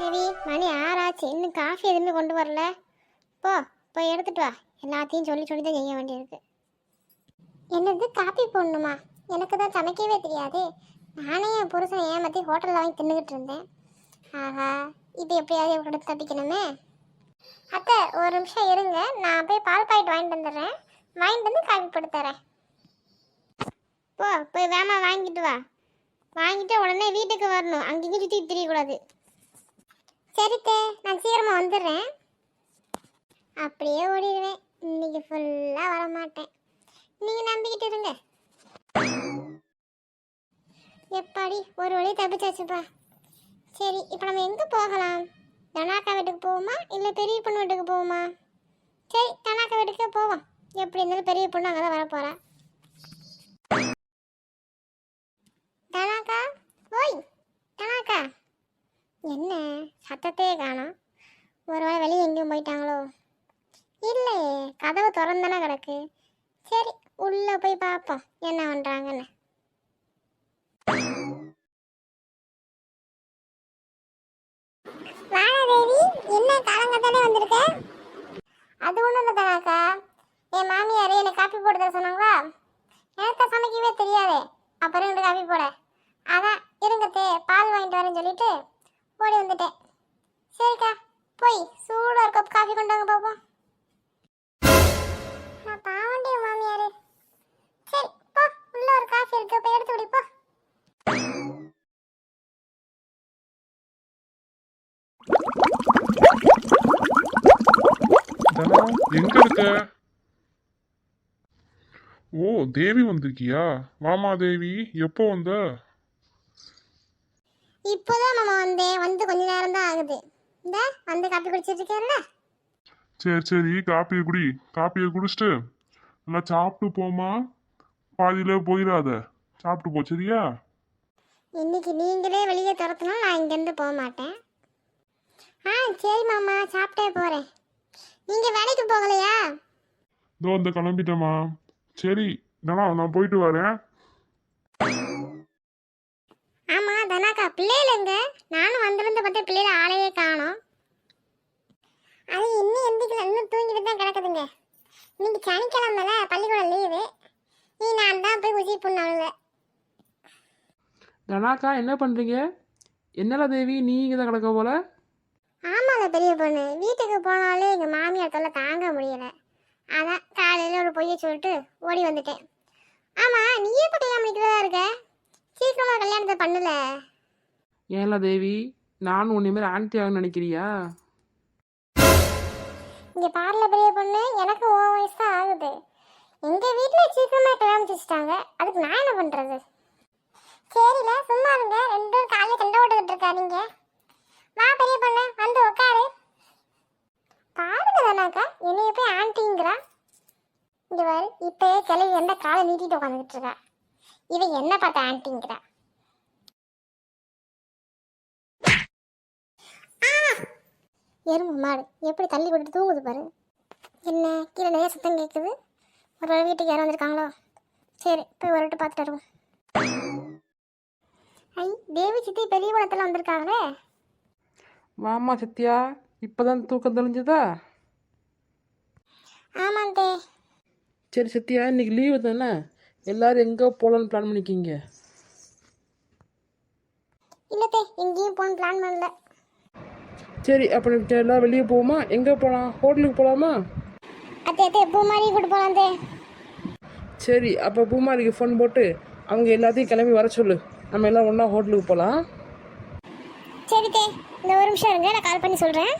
தேவி மணி ஆறாச்சு. இன்னும் காஃபி எதுவுமே கொண்டு வரல. போ போய் எடுத்துட்டு வா. எல்லாத்தையும் சொல்லி சொல்லி தான் செய்ய வேண்டியிருக்கு. என்னது காப்பி போடணுமா? எனக்கு தான் சமைக்கவே தெரியாது. நானே என் புருஷன் ஏமாற்றி ஹோட்டலில் வாங்கி தின்னுக்கிட்டு இருந்தேன். ஆஹா இப்போ எப்படியாவது இவர்கிட்ட தப்பிக்கணுமே? அத்தை ஒரு நிமிஷம் இருங்க. நான் போய் பால் பாக்கெட் வாங்கிட்டு வந்துடுறேன். வாங்கிட்டு வந்து காப்பி போட்டு தரேன். போ போய் வேமா வாங்கிட்டு வா. வாங்கிட்டு உடனே வீட்டுக்கு வரணும். அங்கேயும் சுற்றி தெரியக்கூடாது சரித்தே நான் சீக்கிரமாக வந்துடுறேன் அப்படியே ஓடிடுவேன். இன்னைக்கு ஃபுல்லாக வரமாட்டேன். நீங்கள் நம்பிக்கிட்டு இருங்க. எப்பாடி ஒரு வழி தப்பிச்சாச்சுப்பா. சரி இப்போ நம்ம எங்கே போகலாம்? தனாக்கா வீட்டுக்கு போவோமா? இல்லை பெரிய பொண்ணு வீட்டுக்கு போவோமா? சரி தனாக்கா வீட்டுக்கே போவோம். எப்படி இருந்தாலும் பெரிய பொண்ணு அங்கே தான் வரப்போகிறா தனாக்கா? ஓய் தனாக்கா. என்ன? சத்தத்தையே காணும். ஒரு வேளை வெளியே எங்கேயும் போயிட்டாங்க இருக்கு. சரி உள்ள போய் பார்ப்போம் என்ன பண்றாங்கன்னு. வாழாதேவி என்ன காலங்கத்தானே வந்திருக்க? அது ஒன்றும் இல்லை தானாக்கா என் மாமியார் எனக்கு காப்பி போட்டு தர சொன்னாங்களா? எனக்கு சமைக்கவே தெரியாதே. அப்புறம் எனக்கு காப்பி போட. அதான் இருங்கத்தே பால் வாங்கிட்டு வரேன்னு சொல்லிட்டு ஓடி வந்துட்டேன். சரிக்கா போய் சூடாக ஒரு கப் காஃபி கொண்டு வாங்க பார்ப்போம் தனா எங்க இருக்க? ஓ தேவி வந்திருக்கியா? வாமா தேவி எப்போ வந்த? இப்போதான் மாமா வந்தேன். வந்து கொஞ்ச நேரம் தான் ஆகுது. இந்த வந்து காப்பி குடிச்சிட்டு இருக்கேன்ல? சரி சரி காப்பியை குடி. காப்பியை குடிச்சிட்டு நல்லா சாப்பிட்டு போமா பாதியில போயிடாத. சாப்பிட்டு போ சரியா? இன்னைக்கு நீங்களே வெளியே துரத்துனா நான் இங்கேருந்து போக மாட்டேன். ஆ சரி மாமா சாப்பிட்டே போகிறேன் நீங்கள் வேலைக்கு போகலையா? இதோ இந்த கிளம்பிட்டேம்மா. சரி தனா நான் போயிட்டு வரேன். ஆமாம் தனாக்கா பிள்ளைகள் எங்க? நானும் வந்திருந்து பார்த்தா பிள்ளைகள் ஆளையே காணோம். அது இன்னும் எந்திக்கல இன்னும் தூங்கிட்டு தான் கிடக்குதுங்க. இன்னைக்கு சனிக்கிழமைல பள்ளிக்கூடம் லீவு நீ நான் தான் போய் உதவி பண்ணவங்க தனாக்கா என்ன பண்ணுறீங்க என்னல தேவி நீ இங்கே தான் கிடக்க போல? பெரிய பொண்ணு. வீட்டுக்கு போனாலே எங்கள் மாமியார் தொல்லை தாங்க முடியல. அதான் காலையில் ஒரு பொய்யை சொல்லிட்டு ஓடி வந்துட்டேன். ஆமாம் நீ எப்போ கல்யாணம் பண்ணிக்கிறதா இருக்க? சீக்கிரமாக கல்யாணத்தை பண்ணல. ஏன்ல தேவி? நானும் உன்னை மாதிரி ஆன்டி ஆகணும்னு நினைக்கிறியா? இங்கே பாருல பெரிய பொண்ணு எனக்கு ஓ வயசு தான் ஆகுது. எங்கள் வீட்டில் சீக்கிரமாக கல்யாணம் வச்சுட்டாங்க அதுக்கு நான் என்ன பண்ணுறது சரில சும்மா இருங்க. ரெண்டு பேரும் காலையில் சண்டை ஓட்டுக்கிட்டு இருக்காதீங்க வா பெரிய பொண்ணு வந்து உட்காரு பாருங்க தானாக்கா என்னைய போய் ஆண்டிங்கிறா. இங்க பாரு இப்பயே கிளவி எந்த காலை நீட்டிட்டு உட்காந்துக்கிட்டு இருக்கா. இவன் என்ன பார்த்த ஆண்டிங்கிறா. எறும்பு மாடு எப்படி தள்ளி விட்டுட்டு தூங்குது பாரு. என்ன கீழே நிறைய சத்தம் கேட்குது ஒரு வேளை வீட்டுக்கு யாரும் வந்திருக்காங்களோ. சரி போய் ஒரு பார்த்துட்டு வருவோம். ஐ தேவி சித்தி பெரிய குளத்தில் வந்திருக்காங்களே. வாமா சத்யா இப்போதான் தூக்கம் தெளிஞ்சதா? ஆமாம் தே சரி சத்யா இன்னைக்கு லீவு தானே? எல்லாரும் எங்கே போகலான்னு பிளான் பண்ணிக்கிங்க இல்லை தே எங்கேயும் போகணும் பிளான் பண்ணல. சரி அப்போ எல்லாம் வெளியே போவோமா? எங்கே போகலாம் ஹோட்டலுக்கு போகலாமா அத்தே அத்தே பூ மாதிரி கூட்டு போகலாம் தே சரி அப்போ பூமாரிக்கு ஃபோன் போட்டு அவங்க எல்லாத்தையும் கிளம்பி வர சொல்லு. நம்ம எல்லாம் ஒன்றா ஹோட்டலுக்கு போகலாம் சரி தே இந்த ஒரு நிமிஷம் இருங்க நான் கால் பண்ணி சொல்கிறேன்